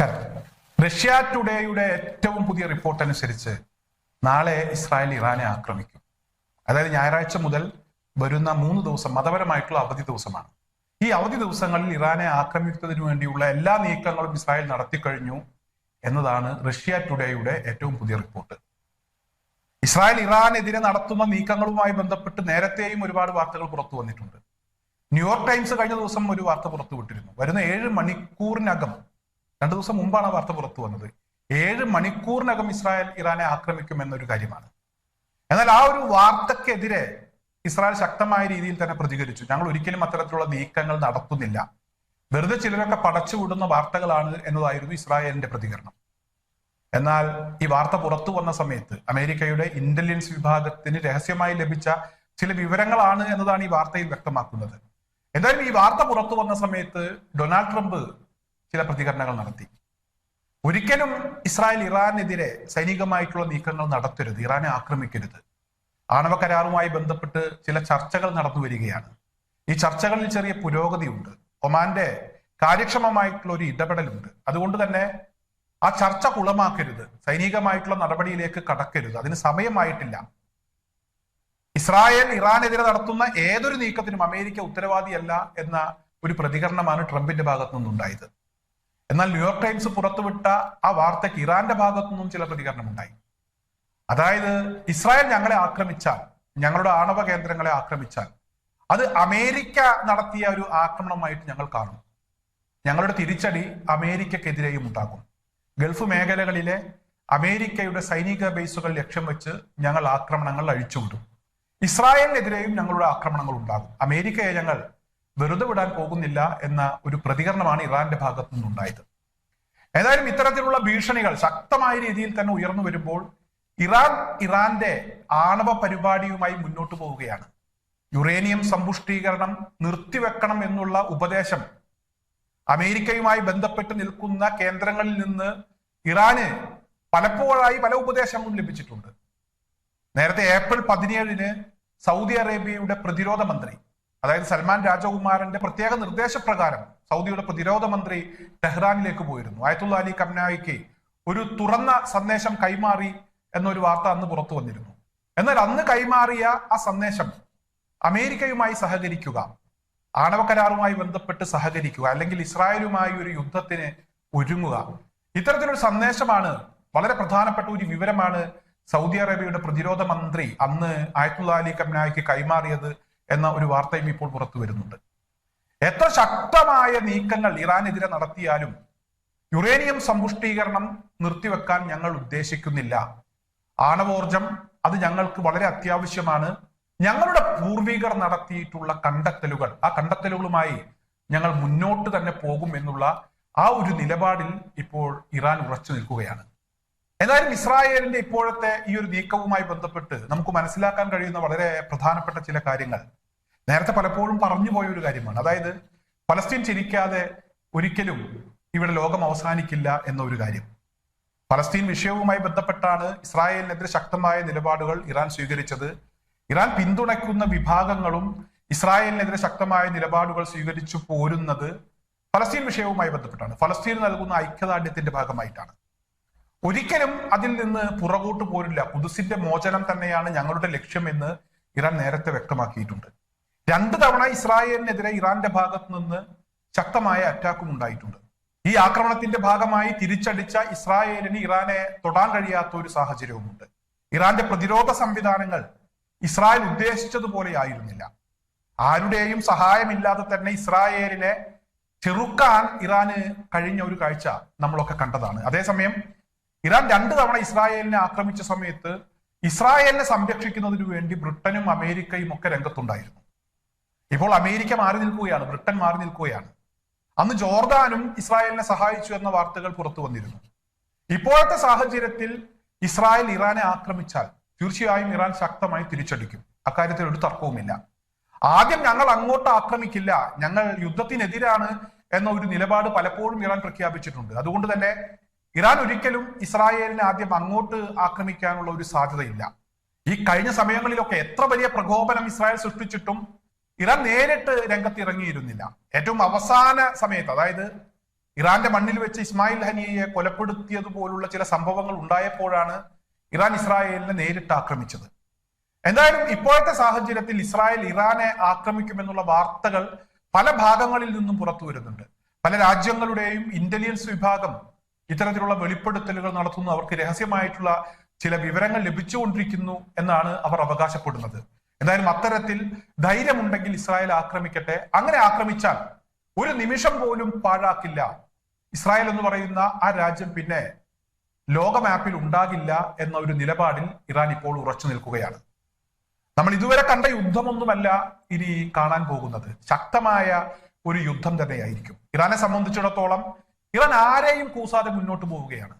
നമസ്കാരം. റഷ്യ ടുഡേയുടെ ഏറ്റവും പുതിയ റിപ്പോർട്ട് അനുസരിച്ച് നാളെ ഇസ്രായേൽ ഇറാനെ ആക്രമിക്കും. അതായത് ഞായറാഴ്ച മുതൽ വരുന്ന മൂന്ന് ദിവസം മതപരമായിട്ടുള്ള അവധി ദിവസമാണ്. ഈ അവധി ദിവസങ്ങളിൽ ഇറാനെ ആക്രമിക്കുന്നതിന് വേണ്ടിയുള്ള എല്ലാ നീക്കങ്ങളും ഇസ്രായേൽ നടത്തിക്കഴിഞ്ഞു എന്നതാണ് റഷ്യ ടുഡേയുടെ ഏറ്റവും പുതിയ റിപ്പോർട്ട്. ഇസ്രായേൽ ഇറാനെതിരെ നടത്തുന്ന നീക്കങ്ങളുമായി ബന്ധപ്പെട്ട് നേരത്തെയും ഒരുപാട് വാർത്തകൾ പുറത്തു വന്നിട്ടുണ്ട്. ന്യൂയോർക്ക് ടൈംസ് കഴിഞ്ഞ ദിവസം ഒരു വാർത്ത പുറത്തുവിട്ടിരുന്നു. വരുന്ന ഏഴ് മണിക്കൂറിനകം രണ്ടു ദിവസം മുമ്പാണ് ആ വാർത്ത പുറത്തു വന്നത്. ഏഴ് മണിക്കൂറിനകം ഇസ്രായേൽ ഇറാനെ ആക്രമിക്കുമെന്നൊരു കാര്യമാണ്. എന്നാൽ ആ ഒരു വാർത്തക്കെതിരെ ഇസ്രായേൽ ശക്തമായ രീതിയിൽ തന്നെ പ്രതികരിച്ചു. ഞങ്ങൾ ഒരിക്കലും അത്തരത്തിലുള്ള നീക്കങ്ങൾ നടത്തുന്നില്ല. വെറുതെ ചിലരൊക്കെ പടച്ചുവിടുന്ന വാർത്തകളാണ് എന്നതായിരുന്നു ഇസ്രായേലിന്റെ പ്രതികരണം. എന്നാൽ ഈ വാർത്ത പുറത്തു വന്ന സമയത്ത് അമേരിക്കയുടെ ഇന്റലിജൻസ് വിഭാഗത്തിന് രഹസ്യമായി ലഭിച്ച ചില വിവരങ്ങളാണ് എന്നതാണ് ഈ വാർത്തയിൽ വ്യക്തമാക്കുന്നത്. എന്തായാലും ഈ വാർത്ത പുറത്തു വന്ന സമയത്ത് ഡൊണാൾഡ് ട്രംപ് ചില പ്രതികരണങ്ങൾ നടത്തി. ഒരിക്കലും ഇസ്രായേൽ ഇറാനെതിരെ സൈനികമായിട്ടുള്ള നീക്കങ്ങൾ നടത്തരുത്. ഇറാനെ ആക്രമിക്കരുത്. ആണവ കരാറുമായി ബന്ധപ്പെട്ട് ചില ചർച്ചകൾ നടന്നു വരികയാണ്. ഈ ചർച്ചകളിൽ ചെറിയ പുരോഗതിയുണ്ട്. ഒമാന്റെ കാര്യക്ഷമമായിട്ടുള്ള ഒരു ഇടപെടലുണ്ട്. അതുകൊണ്ട് തന്നെ ആ ചർച്ച കുളമാക്കരുത്. സൈനികമായിട്ടുള്ള നടപടിയിലേക്ക് കടക്കരുത്. അതിന് സമയമായിട്ടില്ല. ഇസ്രായേൽ ഇറാനെതിരെ നടത്തുന്ന ഏതൊരു നീക്കത്തിനും അമേരിക്ക ഉത്തരവാദിയല്ല എന്ന ഒരു പ്രതികരണമാണ് ട്രംപിന്റെ ഭാഗത്തു നിന്നുണ്ടായത് എന്നാൽ ന്യൂയോർക്ക് ടൈംസ് പുറത്തുവിട്ട ആ വാർത്തയ്ക്ക് ഇറാന്റെ ഭാഗത്തു നിന്നും ചില പ്രതികരണമുണ്ടായി. അതായത് ഇസ്രായേൽ ഞങ്ങളെ ആക്രമിച്ചാൽ ഞങ്ങളുടെ ആണവ കേന്ദ്രങ്ങളെ ആക്രമിച്ചാൽ അത് അമേരിക്ക നടത്തിയ ഒരു ആക്രമണമായിട്ട് ഞങ്ങൾ കാണും. ഞങ്ങളുടെ തിരിച്ചടി അമേരിക്കക്കെതിരെയും ഉണ്ടാകും. ഗൾഫ് മേഖലകളിലെ അമേരിക്കയുടെ സൈനിക ബേസുകൾ ലക്ഷ്യം വെച്ച് ഞങ്ങൾ ആക്രമണങ്ങൾ അഴിച്ചുവിടും. ഇസ്രായേലിനെതിരെയും ഞങ്ങളുടെ ആക്രമണങ്ങൾ ഉണ്ടാകും അമേരിക്കയെ ഞങ്ങൾ വെറുതെ വിടാൻ പോകുന്നില്ല എന്ന ഒരു പ്രതികരണമാണ് ഇറാന്റെ ഭാഗത്തു നിന്നുണ്ടായത്. ഏതായാലും ഇത്തരത്തിലുള്ള ഭീഷണികൾ ശക്തമായ രീതിയിൽ തന്നെ ഉയർന്നു വരുമ്പോൾ ഇറാൻ ഇറാന്റെ ആണവ പരിപാടിയുമായി മുന്നോട്ട് പോവുകയാണ്. യുറേനിയം സമ്പുഷ്ടീകരണം നിർത്തിവെക്കണം എന്നുള്ള ഉപദേശം അമേരിക്കയുമായി ബന്ധപ്പെട്ട് നിൽക്കുന്ന കേന്ദ്രങ്ങളിൽ നിന്ന് ഇറാന് പലപ്പോഴായി പല ഉപദേശങ്ങളും ലഭിച്ചിട്ടുണ്ട്. നേരത്തെ ഏപ്രിൽ പതിനേഴിന് സൗദി അറേബ്യയുടെ പ്രതിരോധ മന്ത്രി അതായത് സൽമാൻ രാജകുമാരന്റെ പ്രത്യേക നിർദ്ദേശപ്രകാരം സൗദിയുടെ പ്രതിരോധ മന്ത്രി ടെഹ്റാനിലേക്ക് പോയിരുന്നു. ആയത്തുള്ള അലി കംനായിക്ക് ഒരു തുറന്ന സന്ദേശം കൈമാറി എന്നൊരു വാർത്ത അന്ന് പുറത്തു വന്നിരുന്നു. എന്നാൽ അന്ന് കൈമാറിയ ആ സന്ദേശം അമേരിക്കയുമായി സഹകരിക്കുക ആണവ കരാറുമായി ബന്ധപ്പെട്ട് സഹകരിക്കുക അല്ലെങ്കിൽ ഇസ്രായേലുമായി ഒരു യുദ്ധത്തിന് ഒരുങ്ങുക ഇത്തരത്തിലൊരു സന്ദേശമാണ് വളരെ പ്രധാനപ്പെട്ട ഒരു വിവരമാണ് സൗദി അറേബ്യയുടെ പ്രതിരോധ മന്ത്രി അന്ന് ആയത്തുള്ള അലി കംനായിക്ക് കൈമാറിയത് എന്ന ഒരു വാർത്തയും ഇപ്പോൾ പുറത്തു വരുന്നുണ്ട്. എത്ര ശക്തമായ നീക്കങ്ങൾ ഇറാനെതിരെ നടത്തിയാലും യുറേനിയം സമ്പുഷ്ടീകരണം നിർത്തിവെക്കാൻ ഞങ്ങൾ ഉദ്ദേശിക്കുന്നില്ല. ആണവോർജം അത് ഞങ്ങൾക്ക് വളരെ അത്യാവശ്യമാണ്. ഞങ്ങളുടെ പൂർവികർ നടത്തിയിട്ടുള്ള കണ്ടെത്തലുകൾ ആ കണ്ടെത്തലുകളുമായി ഞങ്ങൾ മുന്നോട്ട് തന്നെ പോകും എന്നുള്ള ആ ഒരു നിലപാടിൽ ഇപ്പോൾ ഇറാൻ ഉറച്ചു നിൽക്കുകയാണ്. എന്തായാലും ഇസ്രായേലിന്റെ ഇപ്പോഴത്തെ ഈ ഒരു നീക്കവുമായി ബന്ധപ്പെട്ട് നമുക്ക് മനസ്സിലാക്കാൻ കഴിയുന്ന വളരെ പ്രധാനപ്പെട്ട ചില കാര്യങ്ങൾ. നേരത്തെ പലപ്പോഴും പറഞ്ഞു പോയ ഒരു കാര്യമാണ്. അതായത് പലസ്തീൻ ചിരിക്കാതെ ഒരിക്കലും ഇവിടെ ലോകം അവസാനിക്കില്ല എന്ന ഒരു കാര്യം. പലസ്തീൻ വിഷയവുമായി ബന്ധപ്പെട്ടാണ് ഇസ്രായേലിനെതിരെ ശക്തമായ നിലപാടുകൾ ഇറാൻ സ്വീകരിച്ചത്. ഇറാൻ പിന്തുണയ്ക്കുന്ന വിഭാഗങ്ങളും ഇസ്രായേലിനെതിരെ ശക്തമായ നിലപാടുകൾ സ്വീകരിച്ചു പോരുന്നത് ഫലസ്തീൻ വിഷയവുമായി ബന്ധപ്പെട്ടാണ്. ഫലസ്തീൻ നൽകുന്ന ഐക്യദാർഢ്യത്തിന്റെ ഭാഗമായിട്ടാണ്. ഒരിക്കലും അതിൽ നിന്ന് പുറകോട്ട് പോരില്ല. കുതിസിന്റെ മോചനം തന്നെയാണ് ഞങ്ങളുടെ ലക്ഷ്യമെന്ന് ഇറാൻ നേരത്തെ വ്യക്തമാക്കിയിട്ടുണ്ട്. രണ്ട് തവണ ഇസ്രായേലിനെതിരെ ഇറാന്റെ ഭാഗത്ത് നിന്ന് ശക്തമായ അറ്റാക്കും ഉണ്ടായിട്ടുണ്ട്. ഈ ആക്രമണത്തിന്റെ ഭാഗമായി തിരിച്ചടിച്ച ഇസ്രായേലിന് ഇറാനെ തൊടാൻ കഴിയാത്ത ഒരു സാഹചര്യവുമുണ്ട്. ഇറാന്റെ പ്രതിരോധ സംവിധാനങ്ങൾ ഇസ്രായേൽ ഉദ്ദേശിച്ചതുപോലെ ആയിരുന്നില്ല. ആരുടെയും സഹായമില്ലാതെ തന്നെ ഇസ്രായേലിനെ ചെറുക്കാൻ ഇറാന് കഴിഞ്ഞ ഒരു കാഴ്ച നമ്മളൊക്കെ കണ്ടതാണ്. അതേസമയം ഇറാൻ രണ്ടു തവണ ഇസ്രായേലിനെ ആക്രമിച്ച സമയത്ത് ഇസ്രായേലിനെ സംരക്ഷിക്കുന്നതിനു വേണ്ടി ബ്രിട്ടനും അമേരിക്കയും ഒക്കെ രംഗത്തുണ്ടായിരുന്നു. ഇപ്പോൾ അമേരിക്ക മാറി നിൽക്കുകയാണ് ബ്രിട്ടൻ മാറി നിൽക്കുകയാണ്. അന്ന് ജോർദാനും ഇസ്രായേലിനെ സഹായിച്ചു എന്ന വാർത്തകൾ പുറത്തു വന്നിരുന്നു. ഇപ്പോഴത്തെ സാഹചര്യത്തിൽ ഇസ്രായേൽ ഇറാനെ ആക്രമിച്ചാൽ തീർച്ചയായും ഇറാൻ ശക്തമായി തിരിച്ചടിക്കും. അക്കാര്യത്തിൽ ഒരു തർക്കവുമില്ല. ആദ്യം ഞങ്ങൾ അങ്ങോട്ട് ആക്രമിക്കില്ല ഞങ്ങൾ യുദ്ധത്തിനെതിരാണ് എന്ന ഒരു നിലപാട് പലപ്പോഴും ഇറാൻ പ്രഖ്യാപിച്ചിട്ടുണ്ട്. അതുകൊണ്ട് തന്നെ ഇറാൻ ഒരിക്കലും ഇസ്രായേലിനെ ആദ്യം അങ്ങോട്ട് ആക്രമിക്കാനുള്ള ഒരു സാധ്യതയില്ല. ഈ കഴിഞ്ഞ സമയങ്ങളിലൊക്കെ എത്ര വലിയ പ്രകോപനം ഇസ്രായേൽ സൃഷ്ടിച്ചിട്ടും ഇറാൻ നേരിട്ട് രംഗത്തിറങ്ങിയിരുന്നില്ല. ഏറ്റവും അവസാന സമയത്ത് അതായത് ഇറാന്റെ മണ്ണിൽ വെച്ച് ഇസ്മായിൽ ഹനിയയെ കൊലപ്പെടുത്തിയതുപോലുള്ള ചില സംഭവങ്ങൾ ഉണ്ടായപ്പോഴാണ് ഇറാൻ ഇസ്രായേലിനെ നേരിട്ട് ആക്രമിച്ചത്. എന്തായാലും ഇപ്പോഴത്തെ സാഹചര്യത്തിൽ ഇസ്രായേൽ ഇറാനെ ആക്രമിക്കുമെന്നുള്ള വാർത്തകൾ പല ഭാഗങ്ങളിൽ നിന്നും പുറത്തു വരുന്നുണ്ട്. പല രാജ്യങ്ങളുടെയും ഇന്റലിജൻസ് വിഭാഗം ഇത്തരത്തിലുള്ള വെളിപ്പെടുത്തലുകൾ നടത്തുന്നു. അവർക്ക് രഹസ്യമായിട്ടുള്ള ചില വിവരങ്ങൾ ലഭിച്ചുകൊണ്ടിരിക്കുന്നു എന്നാണ് അവർ അവകാശപ്പെടുന്നത്. എന്തായാലും അത്തരത്തിൽ ധൈര്യമുണ്ടെങ്കിൽ ഇസ്രായേൽ ആക്രമിക്കട്ടെ. അങ്ങനെ ആക്രമിച്ചാൽ ഒരു നിമിഷം പോലും പാഴാക്കില്ല. ഇസ്രായേൽ എന്ന് പറയുന്ന ആ രാജ്യം പിന്നെ ലോക മാപ്പിൽ ഉണ്ടാകില്ല എന്ന ഒരു നിലപാടിൽ ഇറാൻ ഇപ്പോൾ ഉറച്ചു നിൽക്കുകയാണ്. നമ്മൾ ഇതുവരെ കണ്ട യുദ്ധമൊന്നുമല്ല ഇനി കാണാൻ പോകുന്നത്. ശക്തമായ ഒരു യുദ്ധം തന്നെയായിരിക്കും. ഇറാനെ സംബന്ധിച്ചിടത്തോളം ഇറാൻ ആരെയും കൂസാതെ മുന്നോട്ട് പോവുകയാണ്.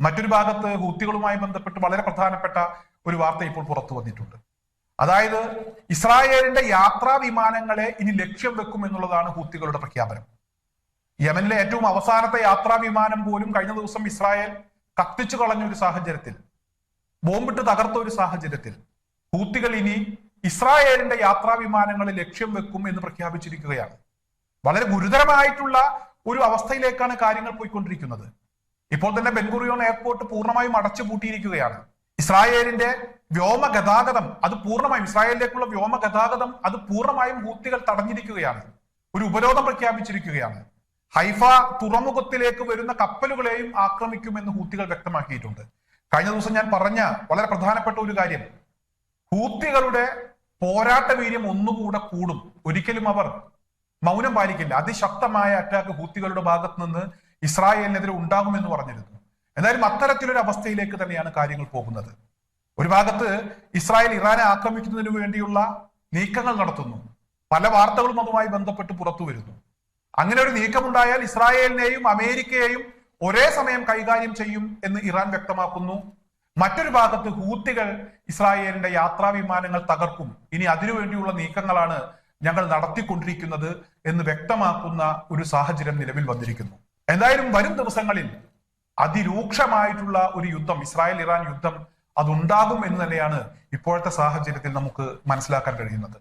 മറ്റൊരു ഭാഗത്ത് ഹൂത്തികളുമായി ബന്ധപ്പെട്ട് വളരെ പ്രധാനപ്പെട്ട ഒരു വാർത്ത ഇപ്പോൾ പുറത്തു വന്നിട്ടുണ്ട്. അതായത് ഇസ്രായേലിന്റെ യാത്രാ വിമാനങ്ങളെ ഇനി ലക്ഷ്യം വെക്കും എന്നുള്ളതാണ് ഹൂത്തികളുടെ പ്രഖ്യാപനം. യമനിലെ ഏറ്റവും അവസാനത്തെ യാത്രാ വിമാനം പോലും കഴിഞ്ഞ ദിവസം ഇസ്രായേൽ കത്തിച്ചു കളഞ്ഞ ഒരു സാഹചര്യത്തിൽ ബോംബിട്ട് തകർത്ത ഒരു സാഹചര്യത്തിൽ ഹൂത്തികൾ ഇനി ഇസ്രായേലിന്റെ യാത്രാ വിമാനങ്ങളെ ലക്ഷ്യം വെക്കും എന്ന് പ്രഖ്യാപിച്ചിരിക്കുകയാണ്. വളരെ ഗുരുതരമായിട്ടുള്ള ഒരു അവസ്ഥയിലേക്കാണ് കാര്യങ്ങൾ പോയിക്കൊണ്ടിരിക്കുന്നത്. ഇപ്പോൾ തന്നെ ബെൻഗുറിയോൺ എയർപോർട്ട് പൂർണമായും അടച്ചുപൂട്ടിയിരിക്കുകയാണ്. ഇസ്രായേലിന്റെ വ്യോമ ഗതാഗതം അത് പൂർണമായും ഇസ്രായേലിലേക്കുള്ള വ്യോമ ഗതാഗതം അത് പൂർണമായും ഹൂത്തികൾ തടഞ്ഞിരിക്കുകയാണ്. ഒരു ഉപരോധം പ്രഖ്യാപിച്ചിരിക്കുകയാണ്. ഹൈഫ തുറമുഖത്തിലേക്ക് വരുന്ന കപ്പലുകളെയും ആക്രമിക്കുമെന്ന് ഹൂത്തികൾ വ്യക്തമാക്കിയിട്ടുണ്ട്. കഴിഞ്ഞ ദിവസം ഞാൻ പറഞ്ഞ വളരെ പ്രധാനപ്പെട്ട ഒരു കാര്യം. ഹൂത്തികളുടെ പോരാട്ട വീര്യം ഒന്നുകൂടെ കൂടും. ഒരിക്കലും അവർ മൗനം പാലിക്കില്ല. അതിശക്തമായ അറ്റാക്ക് ഹൂത്തികളുടെ ഭാഗത്ത് നിന്ന് ഇസ്രായേലിനെതിരെ ഉണ്ടാകുമെന്ന് പറഞ്ഞിരുന്നു. എന്തായാലും അത്തരത്തിലൊരു അവസ്ഥയിലേക്ക് തന്നെയാണ് കാര്യങ്ങൾ പോകുന്നത്. ഒരു ഭാഗത്ത് ഇസ്രായേൽ ഇറാനെ ആക്രമിക്കുന്നതിന് വേണ്ടിയുള്ള നീക്കങ്ങൾ നടത്തുന്നു. പല വാർത്തകളും അതുമായി ബന്ധപ്പെട്ട് പുറത്തു വരുന്നു. അങ്ങനെ ഒരു നീക്കമുണ്ടായാൽ ഇസ്രായേലിനെയും അമേരിക്കയെയും ഒരേ സമയം കൈകാര്യം ചെയ്യും എന്ന് ഇറാൻ വ്യക്തമാക്കുന്നു. മറ്റൊരു ഭാഗത്ത് ഹൂത്തികൾ ഇസ്രായേലിന്റെ യാത്രാ വിമാനങ്ങൾ തകർക്കും. ഇനി അതിനുവേണ്ടിയുള്ള നീക്കങ്ങളാണ് ഞങ്ങൾ നടത്തിക്കൊണ്ടിരിക്കുന്നത് എന്ന് വ്യക്തമാക്കുന്ന ഒരു സാഹചര്യം നിലവിൽ വന്നിരിക്കുന്നു. എന്തായാലും വരും ദിവസങ്ങളിൽ അതിരൂക്ഷമായിട്ടുള്ള ഒരു യുദ്ധം ഇസ്രായേൽ ഇറാൻ യുദ്ധം അതുണ്ടാകും എന്ന് തന്നെയാണ് ഇപ്പോഴത്തെ സാഹചര്യത്തിൽ നമുക്ക് മനസ്സിലാക്കാൻ കഴിയുന്നത്.